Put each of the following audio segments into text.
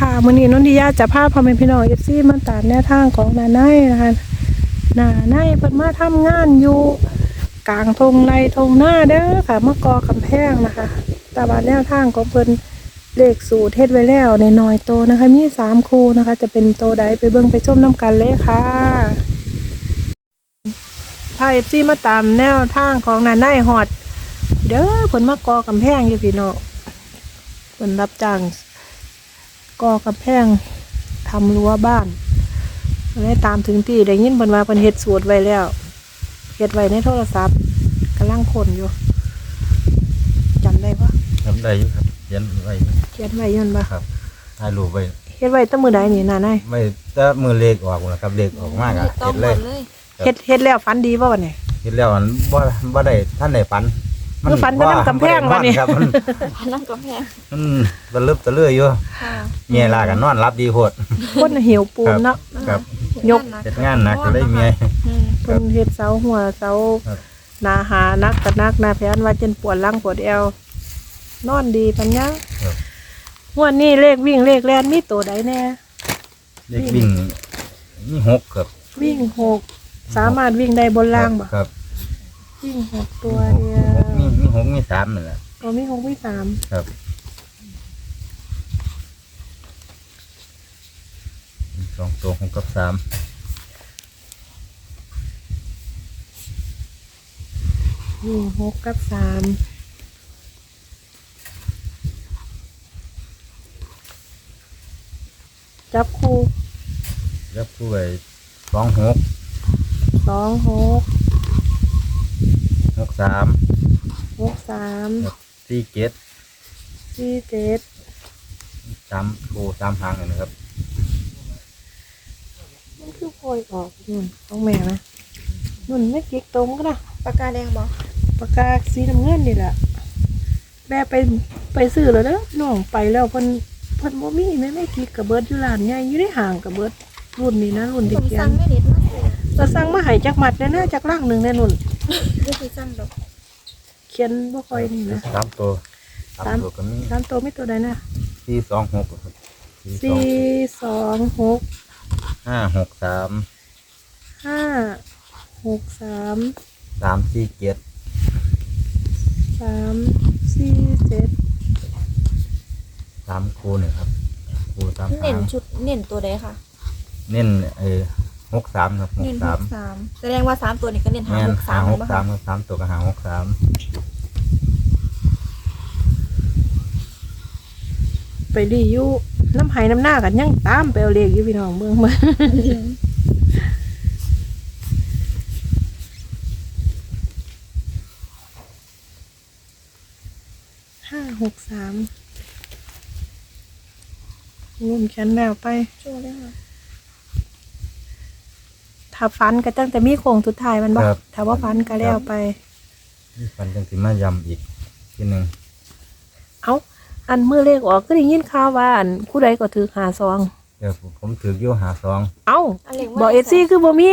ค่ะมื้อนี้นนทิยาจะพาพ่อแม่พี่น้องเอฟซีมาตามแนวทางของนาไนนะคะนาไนเพิ่นมาทำงานอยู่กลางทงไรทงหน้าเด้อค่ะมะกอกำแพงนะคะแต่ว่าแนวทางของเพิ่นเลขสูตรเฮ็ดไว้แล้วในน้อยโตนะคะ มีสามคู่นะคะ จะเป็นโตใดไปเบิ่งไปชมน้ำกันเลยค่ะพาเอฟซีมาตามแนวทางของนาไนฮอด เด้อเพิ่นมากอกำแพงอยู่พี่น้องเพิ่นรับจ้าง กอกำแพงทำรั้วบ้านได้ตามถึงที่ได้ยินเพิ่นว่าเพิ่นเฮ็ดสูตรไว้แล้วเฮ็ดไว้ในโทรศัพท์กำลังคนอยู่จำได้ปะทำได้อยู่ครับเขียนไว้เขียนไว้อยันบ่ครับถ่ายรูปไว้เฮ็ดไว้แตั้งมือใดนี่น่ะนายไม่ถ้ามือเลขออกนะครับเลขออกมากอะต้อเห็งนหเลมยดเลยเฮ็ดเฮ็ดแล้วฝันดีบ่วะเนี่ยเห็นแล้วมันบ่บ่ได้ท่านได้ฝัน คือฝันแต่มันกำแพงวะนี่ ครับมันพันนั่งก็แพงมันตะลึบตะเลื่อยอยู่ค่ะเมียลากันนอนรับดีโพด คนหิวปูนเนาะ ครับ ยก เฮ็ดงานหนักก็เลยเมีย อืมเพิ่นเฮ็ดเสาหัวเสาครับ หนาหานักกะนักหนาแผนว่าจนปวดหลังปวดเอวนอนดีปัญญาครับงวดนี้เลขวิ่งเลขแล่นมีตัวใดแน่เลขวิ่งมีหกครับวิ่งหกสามารถวิ่งได้บนล่างบ่ครับวิ่งหกตัวเดียหกมีวมี หกมีสามนี่แหละตัวมีหกมีสามครับสองตัวหกกับสามวิ่งหกกับสามจับคู่แล้วผู้ใดสองหกสองหก หกสาม หกสามสี่เจ็ดสี่เจ็ดสามโูสามหางเลยนะครับมันคือโพยออกนุ่นของแม่นะนุ่นไม่เก๊กตรงก็ได้ปากกาแดงบอกปากกาสีน้ำเงินนี่แหละแม่ไปไปซื้อแล้วเด้อน้องไปแล้วเพิ่นเพิ่นบ่มีแม่ไม่กิ๊กกับเบิร์ดอยู่ร้านใหญ่อยู่ในห้างกับเบิร์ดรุ่นนี้นะรุ่นผที่มเขียสั่นงไม่เด็ดมากเลยเราสั่งมาให้จักหมัดแน่นะจักล่างหนึ่งแน่นุ่นไม่เคยสั่งดอกเขียนบ่ค่อยนี่นะ สามตัวสามสาม ตัวก็มีสามตัวไม่ตัวใดนะสี่สองหกครับสี่สองสี่สองหกห้าหกสามห้าหกสามสามสี่เจ็ดสามสี่เจ็ดสามคูเนี่ยครับคูสามเน้หานงชุดเน้นตัวใดค่ะ เน้นเออ หกสามครับหเน้กนหสามกสามแสดงว่าสามตัวนี้ก็เน้นหาแม่นหกสาหามหกบ้างสามครับสามตัวก็หาหกสามไปรีอยู่น้ำไหน้ำหน้ากันยังตามไปเอาเลขอยู่พี่น้องเมืองเมืองห้าหกสามงุ่มฉันแล้วไป ช่วยได้ค่ะ ถ้าฟันก็ตั้งแต่มีโค้งสุดท้ายมันบ่ถ้าว่าฟันก็แล้วไป นี่ฟันจังสิมายำอีกทีหนึ่งเอาอันมือเลขออกก็ได้ยินข่าวว่าอันผู้ใดก็ถือหาซอง เดี๋ยวผมถืออยู่หาสอง เอ้าอันเล็กบอกเอซี่คือบ่มี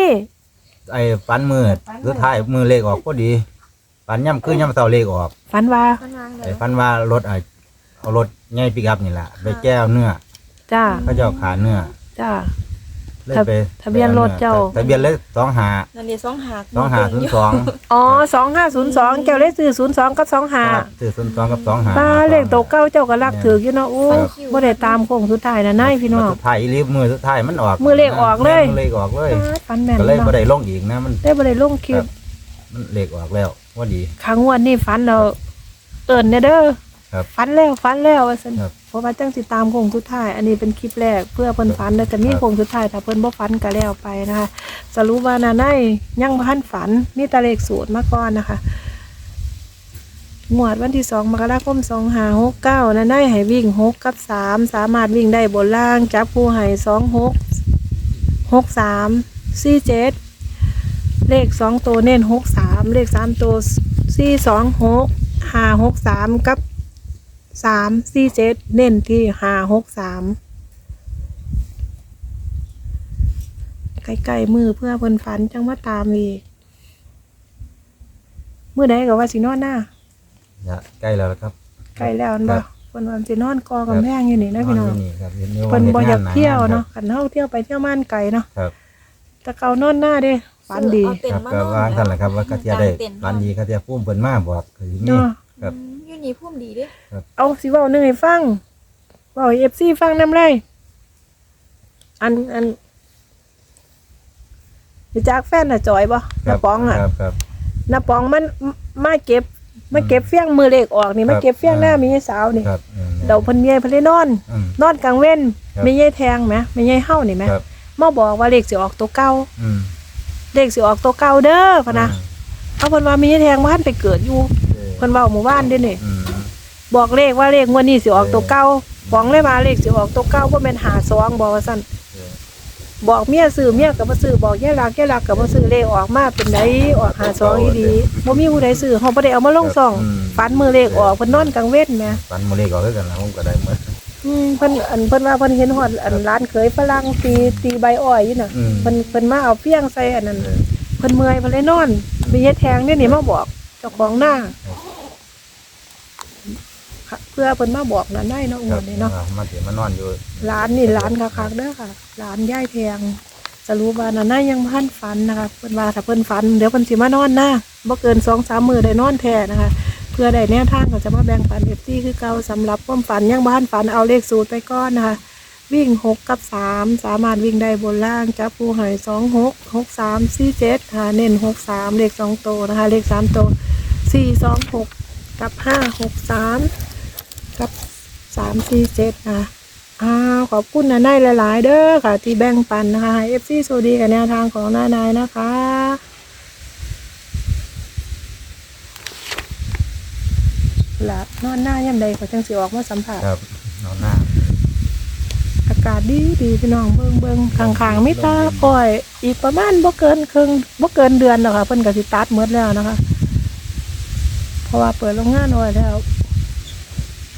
ไอ้ฟันมือสุดท้ายมือเลขออกก็ดีฟันย่ำคือย่ำเสาเลขออกฝันว่ามันวางเลไอ้ยฟันว่ารถไอ้เอารถง่ายปิกับนี่แหละไปแก้วเนื้อจ้า เขาเจ้าขาเนื้อจ้า เลยไปทะเบียนรถเจ้า ทะเบียนเลขสองหานั่นเดียวสองหักสองหาศูนย์สองอ๋อสองห้าศูนย์สองแก้วเลขซื้อศูนย์สองกับสองห้าซื้อศูนย์สองกับสองหาป้าเลขโตวเก้าเจ้าก็รักถืออยู่เนาะโอ้บ่ได้ตามโค้งสุดท้ายนะนายพี่น้องสุดท้ายอีรีบมือสุดท้ายมันออก มือเลขออกเลยมือเลขออกเลยฟันแม่นก็เลยเนาะบ่ได้ลงอีกนะมันได้บ่ได้ลงคลิครัปบมันเลขออกแล้วว่าดีครั้งวันนี้ฟันเราเอิ้นเด้อเด้อ ครับฟันแล้วฟันแล้วว่าซั่นครับเพราะว่าจังสิตามโค้งสุดท้าย อันนี้เป็นคลิปแรกเพื่อเพิ่นฝันแล้วจะมีครับ โค้งสุดท้ายถ้าเพิ่นบ่ฝันก็แล้วไปนะคะสรุปว่านาไนยังบ่ทันฝันมีแตะเลขสูตรมาก่อนนะคะ งวดวันที่สองมกราคมสองหาหกเก้านาไนให้วิ่งหกกับสามสามารถวิ่งได้บนล่าง จับผู้ให้สองหกหกสามสี่เจ็ดเลขสองตัวเน้นหกสามเลขสามตัวสี่สองหกห้าหกสามกับ สามสี่เจ็ดเน้นที่ห้าหกสามใกล้ๆมือเพื่อเพิ่นฝันจังมาตามอีกมือใดก็ว่าสินอนหน้าจะใกล้แล้วครับ ใกล้แล้วอันบ่ครับฝพิ่นว่าสินอนกอกำแพงอยู่นี่นะพี่น้องยู่นี่ครับห็เพิ่นบ่อยากฮ็ดงเที่ยวเนาะคคันเฮาเที่ยวไปเที่ยวม่านไกลเนาะรับแต่เก่านอนหน้าเด้ฝันดีเอาเต็นครับท์มาก็นอนวางท่านแหละครับว่าก็จะได้กางเต็นท์ฝันดีก็จะพุ่มเพิ่นมาบอกก็สิมีเนาะ ครับอืมอยู่นี่พุ่มดีเด้เอาสิเว้าหนึงให้ฟังเว้าให้ FC ฟังนำเลยอันอันรู้จักแฟนน่ะจอยบ่คน้ารับปองอะ ครับครับน้าปองมันมาเก็บมาเก็บเฟี้ยงมือเลขออกนี่ครัมาบเก็บเฟี้ยงหน้าอ่า มีมีสาวนี่ครับอืม เดาเพิ่นเมียเพิ่นเลยนอน อืม นอนกลางเว้นครับไม่ใช่แทงไหมไม่ใช่เฮ้านี่ไหมครับ มาบอกว่าเลขสิออกตัวเก่าอืมเลขสิออกตัวเก่าเด้อพะนะเอาเพิ่นว่าไม่ใช่แทงบ้านไปเกิดอยู่อืม เพิ่นเว้าหมู่บ้านเด้อนี่อืมบอกเลขว่าเลขงวดนี้สิออกตัวเก่าฟ้องเลยมาเลขสิออกตัวเก่าบ่แม่นหาซองบอกว่าซั่นเออบอกเมียซื้อเมียก็บ่ซื้อบอกยายรักยายรักก็บ่ซื้อเลขออกมาเป็นไดออกหาซองอีหลีบ่มีผู้ใดซื้อเฮาบ่ได้เอามาลงซองอืมฝันมือเลขออกเพิ่นนอนกลางเว้นแหม ฝันมื้อเลขออกคือกันนะผมก็ได้หมด อืมเพิ่นอันเพิ่นว่าเพิ่นเห็นฮอดอันร้านเคยฝรั่งตีตีใบอ้อยอยู่น่ะอืม เพิ่นเพิ่นมาเอาเฟี้ยงใส่อันนั้นเออเพิ่นเมื่อยเพิ่นเลยนอนมีเฮ็ดแทงเนี่ยนี่มาบอกเจ้าของหน้าค่ะเพื่อเพิ่นมาบอกนั่นได้เนาะงครัวบดนี้เนาะอ่มาเดี๋ยวมานอนอยู่ร้านนี่ร้านคักๆเด้อค่ะร้านย่ายแทงสรุปว่านั่นน่ะยังบ่ทันฝันนะคะเพิ่นว่าถ้าเพิ่นฝันเดี๋ยวเพิ่นสิมานอนนะบ่เกิน2-3มื้อได้นอนแท้นะคะเพื่อได้แนวทางก็จะมาแบ่งปัน FT คือเก่าสำหรับความฝันยังบ่ทันฝันเอาเลขสูตรไปก่อนนะคะวิ่งหกกับสามสามารถวิ่งได้บนล่างจับผู้หายสองหกหกสามสี่เจ็ดหาเน้นหกสามเลขสองโตวนะคะเลขสามโตวสี่สองหกกับห้าหกสาม กับสามสี่เจ็ดค่ะอ้าวขอบคุณนะนายหลาย ๆ เด้อค่ะ ที่แบ่งปันนะคะเอฟซีโซดีกับแนวทางของน้านายนะคะหลับนอนหน้าย่ำใดก็จังสิออกมาสัมผัสครับนอนหน้า อากาศดีดีพี่น้องเบิ่งเบิ่งข้างๆมิตาอ้อย อีกประมาณบ่เกินครึ่งบ่เกินเดือนหรอกค่ะเพิ่นก็สิตัดหมดแล้วนะคะ เพราะว่าเปิดโรงงานอ้อยแล้ว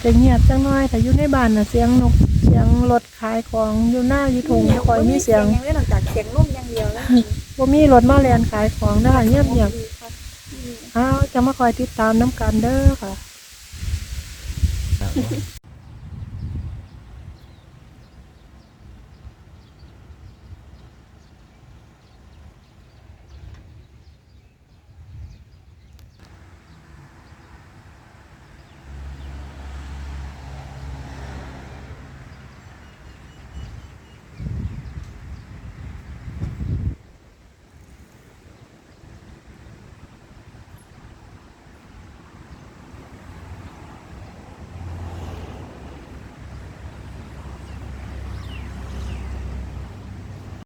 จะเงียบจังน้อยแต่อยู่ในบ้านน่ะเสียงนกเสียงรถขายของอยู่หน้าอยู่ถุงบ่ค่อยมีเสียงยังไม่นอกจากเสียงนุ่มอย่างเดียวแล้วบ่มีรถมาแล่นขายของเด้อค่ะเงียบๆอ้าวจะมาคอยติดตามน้ำกันเด้อค่ะ